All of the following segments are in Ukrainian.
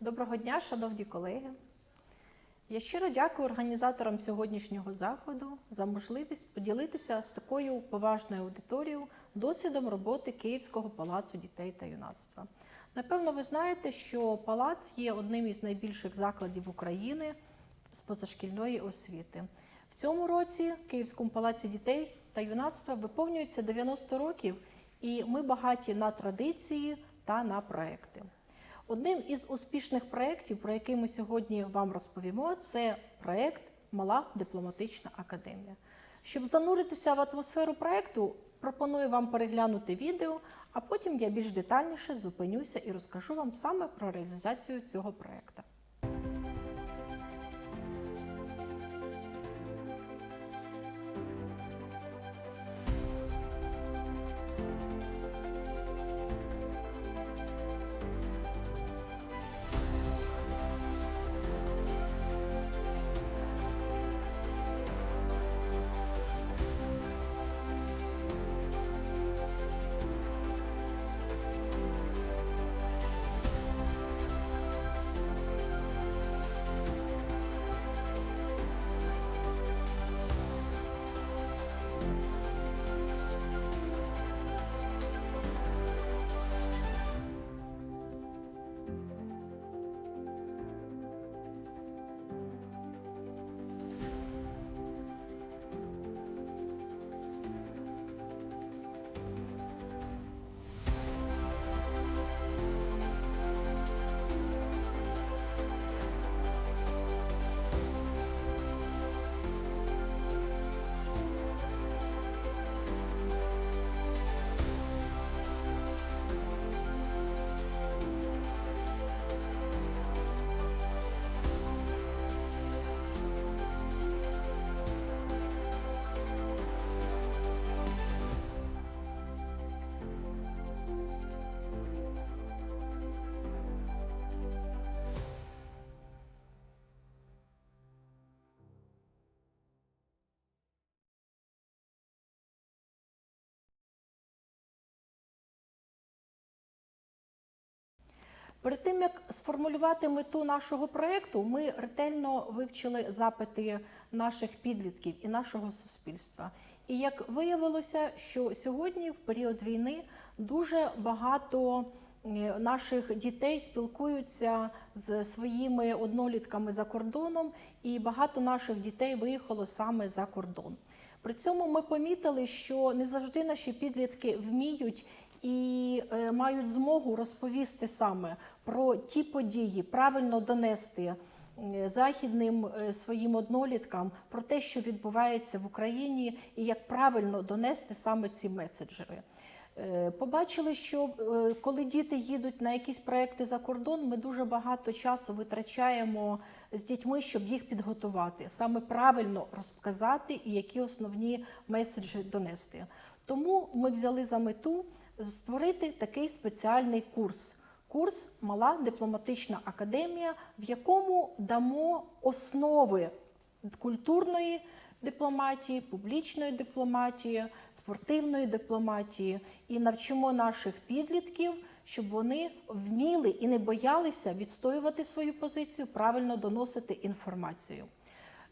Доброго дня, шановні колеги. Я щиро дякую організаторам сьогоднішнього заходу за можливість поділитися з такою поважною аудиторією досвідом роботи Київського палацу дітей та юнацтва. Напевно, ви знаєте, що палац є одним із найбільших закладів України з позашкільної освіти. В цьому році в Київському палаці дітей та юнацтва виповнюється 90 років, і ми багаті на традиції та на проекти. Одним із успішних проєктів, про який ми сьогодні вам розповімо, це проєкт Мала дипломатична академія. Щоб зануритися в атмосферу проєкту, пропоную вам переглянути відео, а потім я більш детальніше зупинюся і розкажу вам саме про реалізацію цього проєкту. Перед тим як сформулювати мету нашого проєкту, ми ретельно вивчили запити наших підлітків і нашого суспільства. І як виявилося, що сьогодні, в період війни, дуже багато е, наших дітей спілкуються з своїми однолітками за кордоном, і багато наших дітей виїхало саме за кордон. При цьому ми помітили, що не завжди наші підлітки вміють і е, мають змогу розповісти саме про ті події, правильно донести е, західним е, своїм одноліткам про те, що відбувається в Україні, і як правильно донести саме ці меседжери. Побачили, що коли діти їдуть на якісь проекти за кордон, ми дуже багато часу витрачаємо з дітьми, щоб їх підготувати, саме правильно розказати і які основні меседжі донести. Тому ми взяли за мету створити такий спеціальний курс. Курс Мала дипломатична академія, в якому дамо основи культурної дипломатії, публічної дипломатії, спортивної дипломатії і навчимо наших підлітків, щоб вони вміли і не боялися відстоювати свою позицію, правильно доносити інформацію.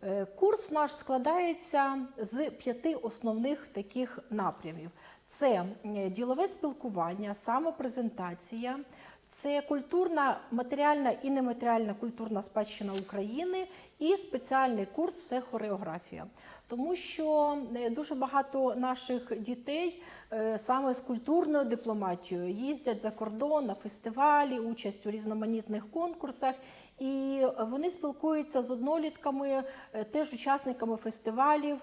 Е, Курс наш складається з п'яти основних таких напрямів: це е, ділове спілкування, самопрезентація, це культурна, матеріальна і нематеріальна культурна спадщина України і спеціальний курс це хореографія. Тому що е, дуже багато наших дітей е, саме з культурною дипломатією їздять за кордон на фестивалі, участь у різноманітних конкурсах, і вони спілкуються з однолітками, е, теж учасниками фестивалів,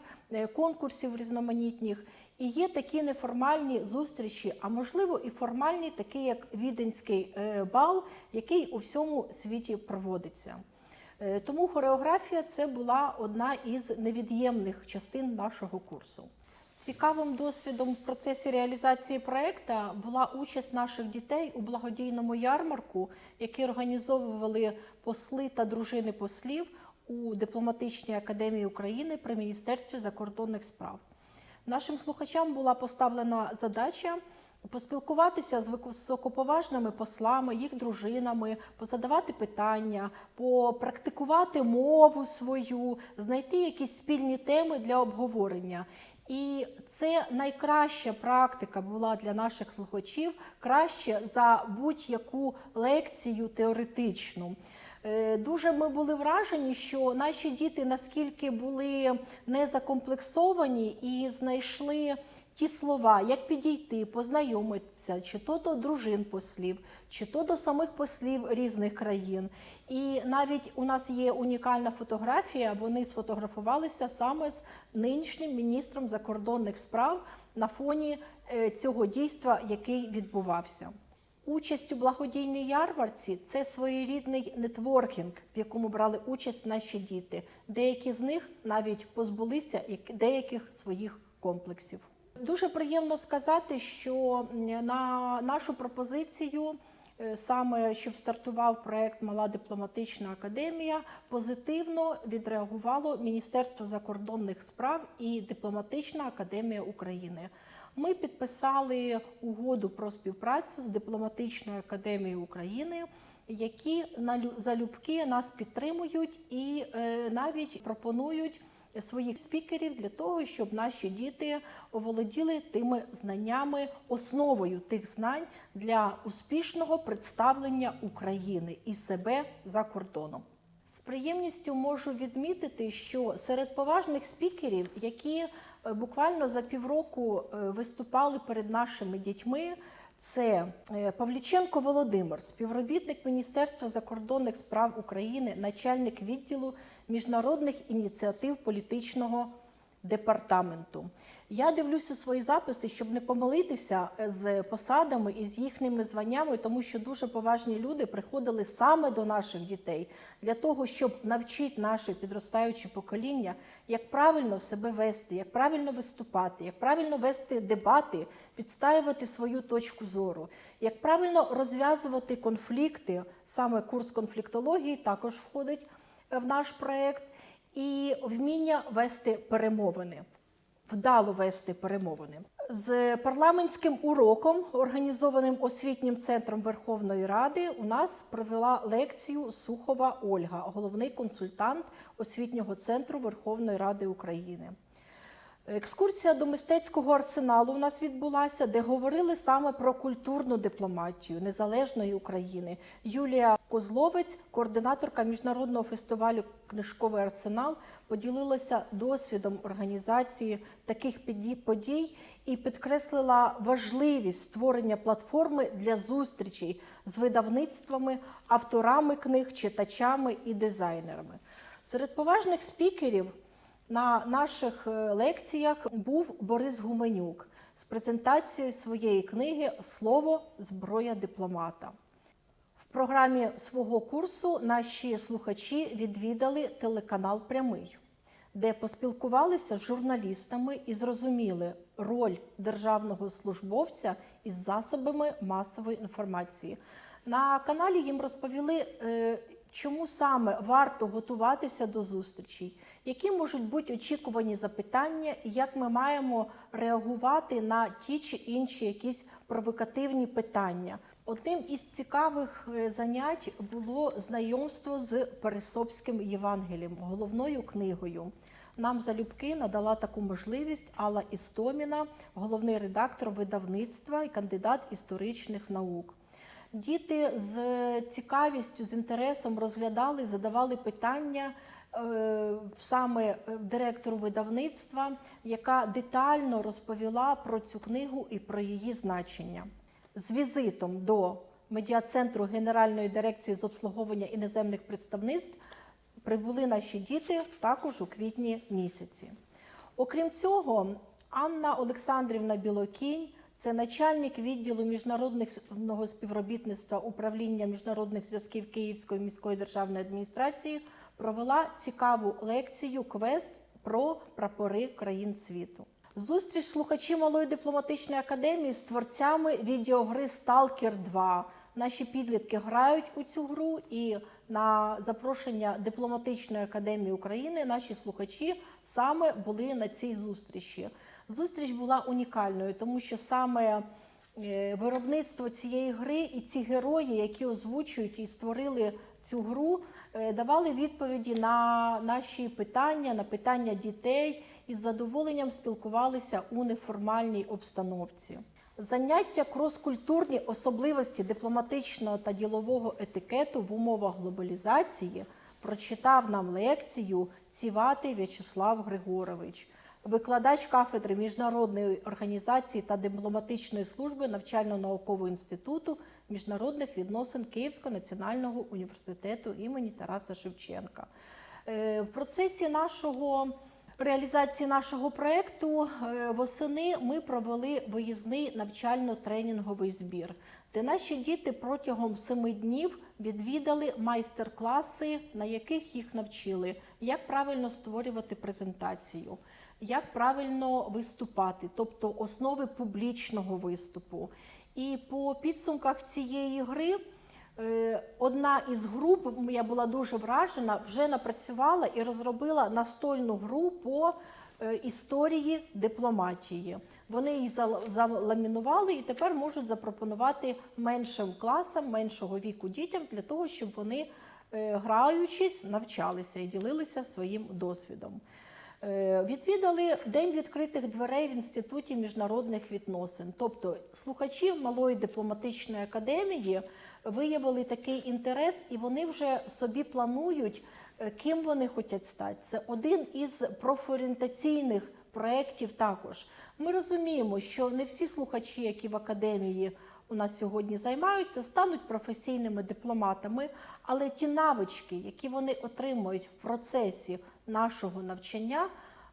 конкурсів різноманітних. І є такі неформальні зустрічі, а можливо і формальні, такі як віденський е, бал, який у всьому світі проводиться. Е, Тому хореографія це була одна із невід'ємних частин нашого курсу. Цікавим досвідом в процесі реалізації проекту була участь наших дітей у благодійному ярмарку, який організовували посли та дружини послів у дипломатичній академії України при Міністерстві закордонних справ. Нашим слухачам була поставлена задача Поспілкуватися з високоповажними послами, їх дружинами, позадавати питання, попрактикувати мову свою, знайти якісь спільні теми для обговорення. І це найкраща практика була для наших слухачів, краще за будь-яку лекцію теоретичну. Е, Дуже ми були вражені, що наші діти наскільки були не закомплексовані і знайшли ті слова, як підійти, познайомитися, чи то до дружин послів, чи то до самих послів різних країн. І навіть у нас є унікальна фотографія. Вони сфотографувалися саме з нинішнім міністром закордонних справ на фоні е, цього дійства, який відбувався. Участь у благодійній ярмарці це своєрідний нетворкінг, в якому брали участь наші діти. Деякі з них навіть позбулися як- деяких своїх комплексів. Дуже приємно сказати, що на нашу пропозицію, е, саме щоб стартував проект Мала дипломатична академія, позитивно відреагувало Міністерство закордонних справ і Дипломатична академія України. Ми підписали угоду про співпрацю з дипломатичною академією України, які залюбки нас підтримують і е, навіть пропонують своїх спікерів для того, щоб наші діти оволоділи тими знаннями, основою тих знань для успішного представлення України і себе за кордоном. З приємністю можу відмітити, що серед поважних спікерів, які буквально за півроку е, виступали перед нашими дітьми, це е, Павліченко Володимир, співробітник Міністерства закордонних справ України, начальник відділу міжнародних ініціатив політичного департаменту. Я дивлюсь у свої записи, щоб не помилитися е, з посадами і з їхніми званнями, тому що дуже поважні люди приходили саме до наших дітей для того, щоб навчити наше підростаюче покоління, як правильно себе вести, як правильно виступати, як правильно вести дебати, підстаювати свою точку зору, як правильно розв'язувати конфлікти. Саме курс конфліктології також входить е, в наш проект, і вміння вести перемовини вдало вести перемовини з парламентським уроком, організованим освітнім центром Верховної Ради. У нас провела лекцію Сухова Ольга, головний консультант освітнього центру Верховної Ради України. Екскурсія до мистецького арсеналу у нас відбулася, де говорили саме про культурну дипломатію незалежної України. Юлія Козловець, координаторка міжнародного фестивалю Книжковий арсенал, поділилася досвідом організації таких подій і підкреслила важливість створення платформи для зустрічей з видавництвами, авторами книг, читачами і дизайнерами. Серед поважних спікерів на наших е, лекціях був Борис Гуменюк з презентацією своєї книги Слово зброя дипломата. В програмі свого курсу наші слухачі відвідали телеканал Прямий, де поспілкувалися з журналістами і зрозуміли роль державного службовця із засобами масової інформації. На каналі їм розповіли, е, чому саме варто готуватися до зустрічей, які можуть бути очікувані запитання, і як ми маємо реагувати на ті чи інші якісь провокативні питання. Одним із цікавих е, занять було знайомство з Пересопським Євангелієм, головною книгою. Нам залюбки надала таку можливість Алла Істоміна, головний редактор видавництва і кандидат історичних наук. Діти з цікавістю, з інтересом розглядали, задавали питання е, саме е, директору видавництва, яка детально розповіла про цю книгу і про її значення. З візитом до медіа-центру Генеральної дирекції з обслуговування іноземних представництв прибули наші діти також у квітні місяці. Окрім цього, Анна Олександрівна Білокінь, це начальник відділу міжнародного співробітництва управління міжнародних зв'язків Київської міської державної адміністрації, провела цікаву лекцію квест про прапори країн світу. Зустріч слухачі малої дипломатичної академії з творцями відеогри Сталкер 2. Наші підлітки грають у цю гру, і на запрошення дипломатичної академії України наші слухачі саме були на цій зустрічі. Зустріч була унікальною, тому що саме е, виробництво цієї гри і ці герої, які озвучують і створили цю гру, е, давали відповіді на наші питання, на питання дітей і з задоволенням спілкувалися у неформальній обстановці. Заняття кроскультурні особливості дипломатичного та ділового етикету в умовах глобалізації прочитав нам лекцію Ціватий В'ячеслав Григорович, викладач кафедри міжнародної організації та дипломатичної служби навчально-наукового інституту міжнародних відносин Київського національного університету імені Тараса Шевченка. Е, В процесі нашого реалізації нашого проєкту е, восени ми провели виїзний навчально-тренінговий збір, де наші діти протягом семи днів відвідали майстер-класи, на яких їх навчили, як правильно створювати презентацію, як правильно виступати, тобто основи публічного виступу. І по підсумках цієї гри. Е, Одна із груп, я була дуже вражена, вже напрацювала і розробила настольну гру по е, історії дипломатії. Вони її заламінували і тепер можуть запропонувати меншим класам, меншого віку дітям для того, щоб вони, е, граючись, навчалися і ділилися своїм досвідом. Е, Відвідали День відкритих дверей в Інституті міжнародних відносин. Тобто слухачі малої дипломатичної академії виявили такий інтерес, і вони вже собі планують, е, ким вони хочуть стати. Це один із профорієнтаційних проєктів також. Ми розуміємо, що не всі слухачі, які в академії у нас сьогодні займаються, стануть професійними дипломатами, але ті навички, які вони отримують в процесі нашого навчання,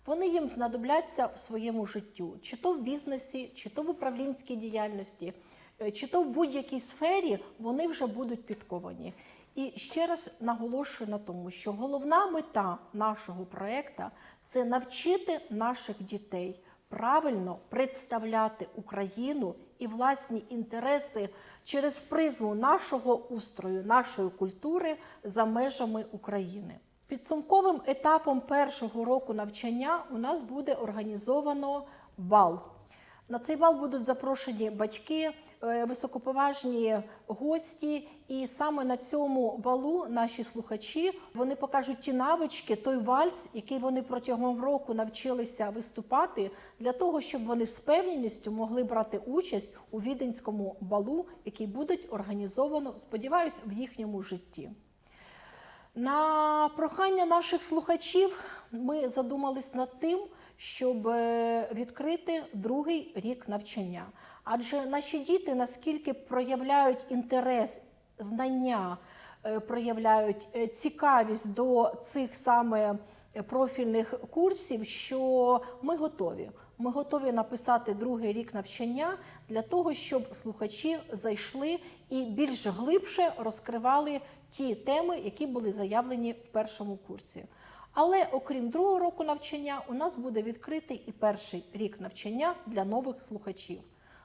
вони їм знадобляться в своєму життю, чи то в бізнесі, чи то в управлінській діяльності, е, чи то в будь-якій сфері вони вже будуть підковані. І ще раз наголошую на тому, що головна мета нашого проєкту – це навчити наших дітей правильно представляти Україну і власні інтереси через призму нашого устрою, нашої культури за межами України. Підсумковим етапом першого року навчання у нас буде організовано бал. На цей бал будуть запрошені батьки, е, високоповажні гості, і саме на цьому балу наші слухачі вони покажуть ті навички, той вальс, який вони протягом року навчилися виступати, для того, щоб вони з певністю могли брати участь у віденському балу, який буде організовано, сподіваюсь, в їхньому житті. На прохання наших слухачів ми задумались над тим, щоб е, відкрити другий рік навчання. Адже наші діти наскільки проявляють інтерес, знання, е, проявляють е, цікавість до цих саме профільних курсів, що ми готові. Ми готові написати другий рік навчання для того, щоб слухачі зайшли і більш глибше розкривали ті теми, які були заявлені в першому курсі. Але окрім другого року навчання, у нас буде відкритий і перший рік навчання для нових слухачів.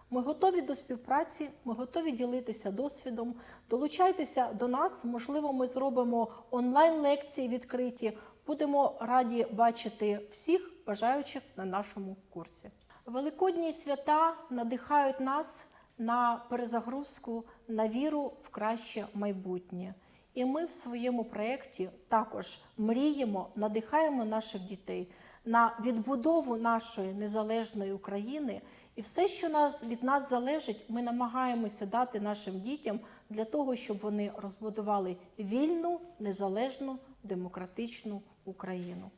Ми готові до співпраці, ми готові ділитися досвідом. Долучайтеся до нас. Можливо, ми зробимо онлайн-лекції відкриті. Будемо раді бачити всіх бажаючих на нашому курсі. Великодні свята надихають нас на перезагрузку, на віру в краще майбутнє. І ми в своєму проєкті також мріємо, надихаємо наших дітей на відбудову нашої незалежної України. І все, що нас, від нас залежить, ми намагаємося дати нашим дітям для того, щоб вони розбудували вільну, незалежну, демократичну Україну.